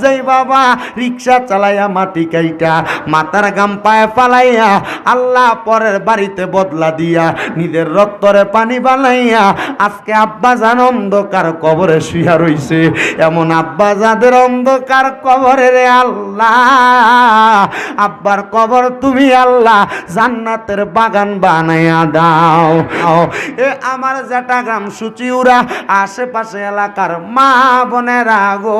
যেই বাবা, রিক্সা চালাইয়া মাটি কাইটা, মাথার গাম পায়ে ফালাইয়া, আল্লাহ পরের বাড়িতে বদলা দিয়া, নিজের রক্তরে পানি বানাইয়া, আজকে আব্বা জান অন্ধকার কবরে শুয়া রইছে। এমন আব্বা যাদের অন্ধকার কবরে রে আল্লাহ। আব্বার কবর তুমি আল্লাহ জান্নাতের বাগান বানাইয়া দাও। এ আমার জেটা গ্রাম সুচিউরা আশেপাশে এলাকার মা বোনেরা গো।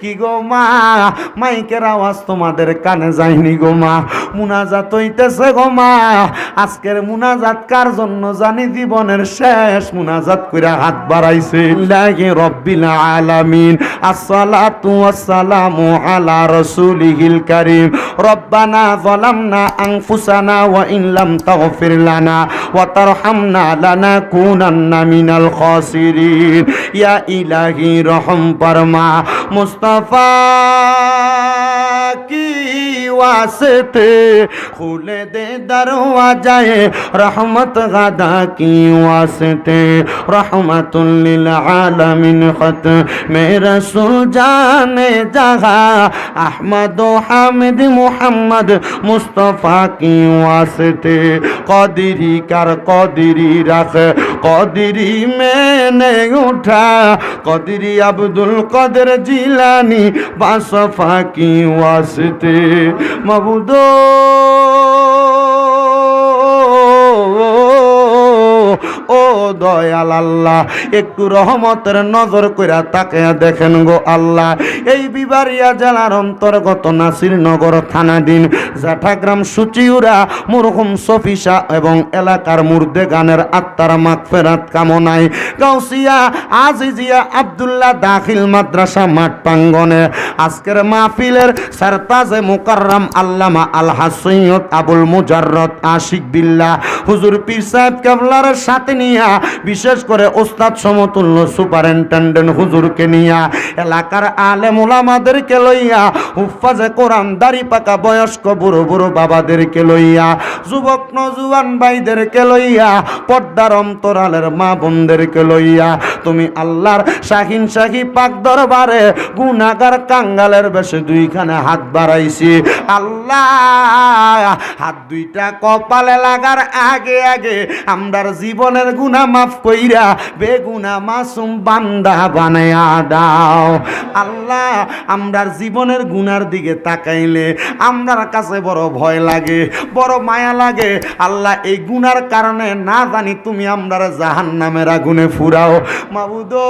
কি গো মা? মাইকের আওয়াজ তোমাদের কানে যায়নি গো মা। মুনাজাত হইতেছে গো মা। আজকের মুনাজাত কার জন্য জানি জীবনের শেষ। মুনাজাত কইরা হাত বাড়াইছে। লাহি রব্বিল আলামিন। আসসালাতু ওয়াসসালামু আলা রাসূলিহিল কারীম। রব্বানা যালামনা আনফুসানা ওয়া ইন লাম তাগফির লানা ওয়া তারহামনা লানাকুনান্না মিনাল খাসিরিন। ইয়া ইলাহি রহম ফরমা। মুস্তাফা কি वास्ते खुले दे दरवाजाए रहमत गदा की वास्ते रहमतुल्लिल आलमीन खत मेरा रसूल जाने जहा अहमद हामिद मुहम्मद मुस्तफ़ा की वास्ते कदरी कर कदरी रख कदरी मैंने उठा कदरी अब्दुल कदर जिलानी बासफा की वास्ते মবুদো দয়াল আল্লাহ। একটু রহমতের নজর তাকে দেখেন গো আল্লাহ। এই বিবারিয়া জেলার অন্তর্গত নাসিরনগর থানাধীন সুচিউরা সফিসা এবং এলাকার মুর্দে গানের আত্মার মাগফেরাত কামনায় গাউসিয়া আজিজিয়া আব্দুল্লাহ দাখিল মাদ্রাসা মাঠ প্রাঙ্গনে আজকের মাহফিলের সারতাজে মুকাররম আল্লামা আল হাসৈয়দ আবুল মুজাররদ আশিক বিল্লাহ। হুজুর পীর সাহেব কেবলার সাথে নিয়া বিশেষ করে ওস্তাদ সমতুল্য সুপারিনটেন্ডেন্ট হুজুরকে নিয়া, এলাকার আলেম ওলামাদেরকে লইয়া, হুফাজে কোরআন দাড়ি পাকা বয়স্ক বুড়ো বুড়ো বাবাদেরকে লইয়া, যুবক নজুয়ান ভাইদেরকে লইয়া, পর্দার অন্তরালের মা বোনদেরকে লইয়া, তুমি আল্লাহর শাহিন শাহি পাক দরবারে গুনাগার কাঙ্গালের বেশে দুইখানে হাত বাড়াইছি। আল্লাহ, হাত দুইটা কপালে লাগার আগে আগে আমরার জীবনের গুনাহ মাফ কইরা বেগুনা মাসুম বান্দা বানায়া দাও। আল্লাহ, আমরার জীবনের গুনার দিকে তাকাইলে আমরার কাছে বড় ভয় লাগে, বড় মায়া লাগে। আল্লাহ, এই গুনার কারণে না জানি তুমি আমরার জাহান নামের আগুনে ফুরাও। মাবুদো,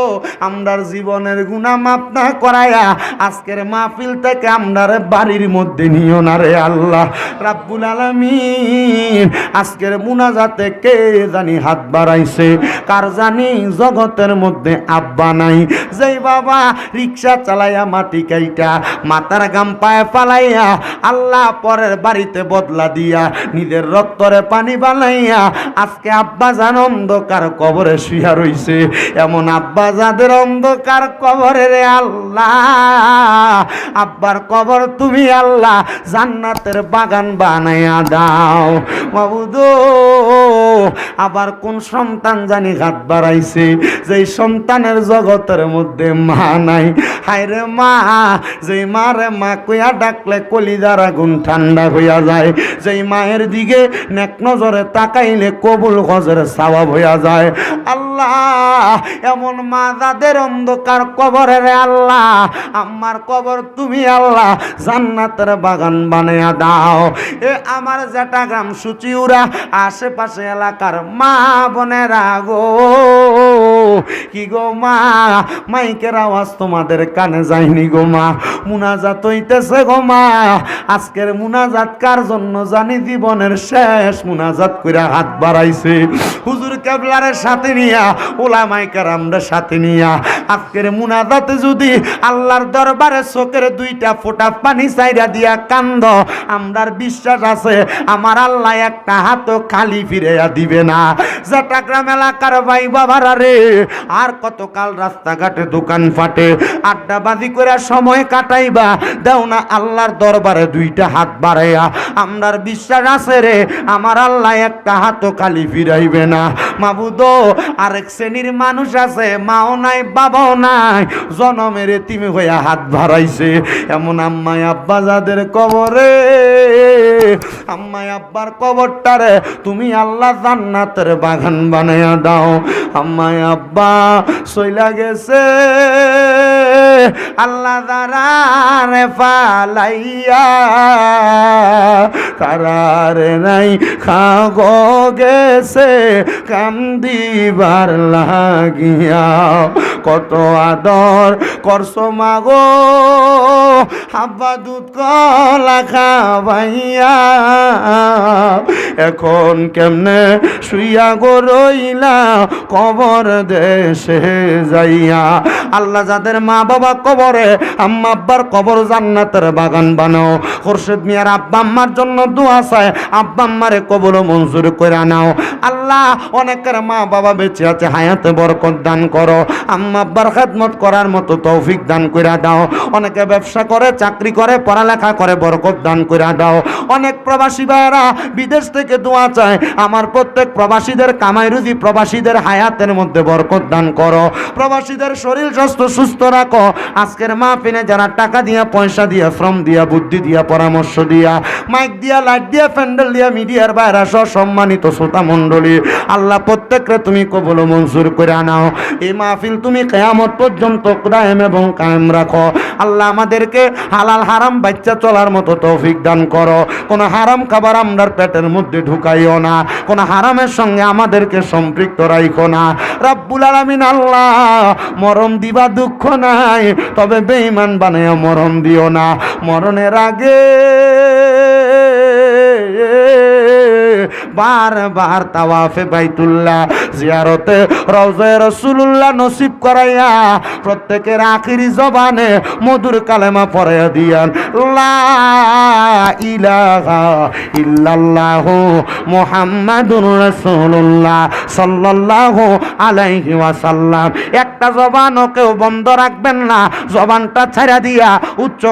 আমরার জীবনের গুনাহ মাফ না করায়া আজকের মাহফিল থেকে আমরার বাড়ির মধ্যে নিও না রে আল্লাহ। রাব্বুল আলামিন, আজকের মুনাজাতে কে জানি হাত বাড়াইছে? কার জানি জগতের মধ্যে আব্বা নাই? যেই বাবা রিক্সা চালাইয়া মাটি কাইটা, মাথার গাম পায়ে ফালাইয়া, আল্লাহ পরের বাড়িতে বদলা দিয়া, নিজের রক্তরে পানি বানাইয়া, আজকে আব্বা জান অন্ধকার কবরে শুয়া রইছে। এমন আব্বা যাদের অন্ধকার কবরে রে আল্লাহ, আব্বার কবর তুমি আল্লাহ জান্নাতের বাগান বানাইয়া দাও। বাবুদো আবার কোন সন্তান জানি হাত বাড়াইছে যে সন্তানের জগতের মধ্যে মা নাই। হায়রে মা যে মারে মা কইয়া ডাকলে কলিদার আগুন ঠান্ডা হইয়া যায়। যেই মায়ের দিকে নেক নজরে তাকাইলে কবুল গজের সাবাব হইয়া যায়। আল্লাহ, এমন মা যাদের অন্ধকার কবরে রে আল্লাহ, আমার কবর তুমি আল্লাহ, জান্নাতের বাগান বানাইয়া দাও। এ আমার জেটা গ্রাম সুচিউরা আশেপাশে এলাকার মা বোনেরা গো কি গো মা? মাইকের আওয়াজ তোমাদের কানে যায়নি গো মা। মুনাজাত হইতেছে গো মা। আজকের মুনাজাত কার জন্য জানি জীবনের শেষ? মুনাজাত কইরা হাত বাড়াইছে। হুজুর কেবলারের সাথে নিয়া ওলামাই কারামদের সাথে নিয়া, আজকের মুনাজাতে যদি আল্লাহর দরবারে চোখের দুইটা ফোঁটা পানি চাইরা দিয়া কান্দ, আমরার বিশ্বাস আছে, আমার আল্লাহ একটা হাতও খালি ফিরে দিবে না। যেটা গ্রাম এলাকার ভাই বাবারা রে। আর কতকাল রাস্তাঘাটে দোকান ফাটে। আড্ডাবাজি করে সময় কাটাইবা। দাও না আল্লাহর দরবারে দুইটা হাত বাড়াইয়া। আমরার বিশ্বাস আছে রে, আমার আল্লাহ একটা হাতও খালি ফিরাইবে না। মাবুদ, আরেক শ্রেণির মানুষ আছে, মাও নাই, বাবাও নাই। জনমের তিমি হইয়া হাত বাড়াইছে। এমন আম্মাই আব্বা যাদের কবরে। আম্মাই আব্বার কবরটারে তুমি আল্লাহ জান্নাতের বাগান বানাইয়া দাও। আম্মাই আব্বা সইলা গেছে। আল্লাহ দারারে ফালাইয়া, তারারে নাই খাগ গেছে, কান্দিবার লাগিয়া। কত আদর করছ মাগো, হাব্বা দুধ কলা খাবাইয়া এখন কেমনে শুইয়া গো রইলা, কবর দেশে যাইয়া। আল্লাহ যাদের মা বাবা কবরে, আম্মা আব্বার কবর জান্নাতের বাগান বানাও। খোরশেদ মিয়ার আব্বা আম্মার জন্য দোয়া চায়, আব্বা আম্মারে কবর মঞ্জুর করে নাও। আল্লাহ অনেকের মা বাবা বেঁচে আছে, হায়াতে বরকত দান করো। আম্মা আব্বার খেদমত করার মতো তৌফিক দান করে দাও। অনেকে ব্যবসা করে, চাকরি করে, পড়ালেখা করে, বরকত দান করে দাও। অনেক প্রবাসী ভাইয়েরা বিদেশ থেকে দোয়া চায়, আমার প্রত্যেক প্রবাসীদের কামাই রুজি প্রবাসীদের হায়াতের মধ্যে বরকত দান করো। প্রবাসীদের শরীর স্বাস্থ্য সুস্থ রাখো আজকের মাহফিলে যারা টাকা দিয়া, পয়সা দিয়া, শ্রম দিয়া, বুদ্ধি দিয়া, পরামর্শ দিয়া মাইক দিয়া লাইট দিয়া প্যান্ডেল দিয়া, মিডিয়ার বাইরা সম্মানিত শ্রোতা মণ্ডলী, আল্লাহ প্রত্যেকরে তুমি কবল মঞ্জুর করে আনাও। এই মাহফিল তুমি কেয়ামত পর্যন্ত কায়েম এবং কায়েম রাখো। আল্লাহ আমাদেরকে হালাল হারাম বাচ্চা চলার মতো তৌফিক দান করো। কোনো হারাম খাবার আমরার পেটের মধ্যে ঢুকাইও না। কোনো হারামের সঙ্গে আমাদেরকে সম্পৃক্ত রাইখো না। রাব্বুল আলামিন আল্লাহ মরম দিবা দুঃখ নাই। তবে বেঈমান বানায় মরণ দিও না। মরণের আগে বারবার তাওয়াফে বাইতুল্লাহ জিয়ারতে রওজায়ে রসুল্লাহ নসিব করাইয়া প্রত্যেকের আখিরি জবানে মধুর কালেমা পড়াইয়া দিয়ান। লা সাল্লাল্লাহু একটা জবানও কেউ বন্ধ রাখবেন না। জবানটা ছাড়া দিয়া উচ্চ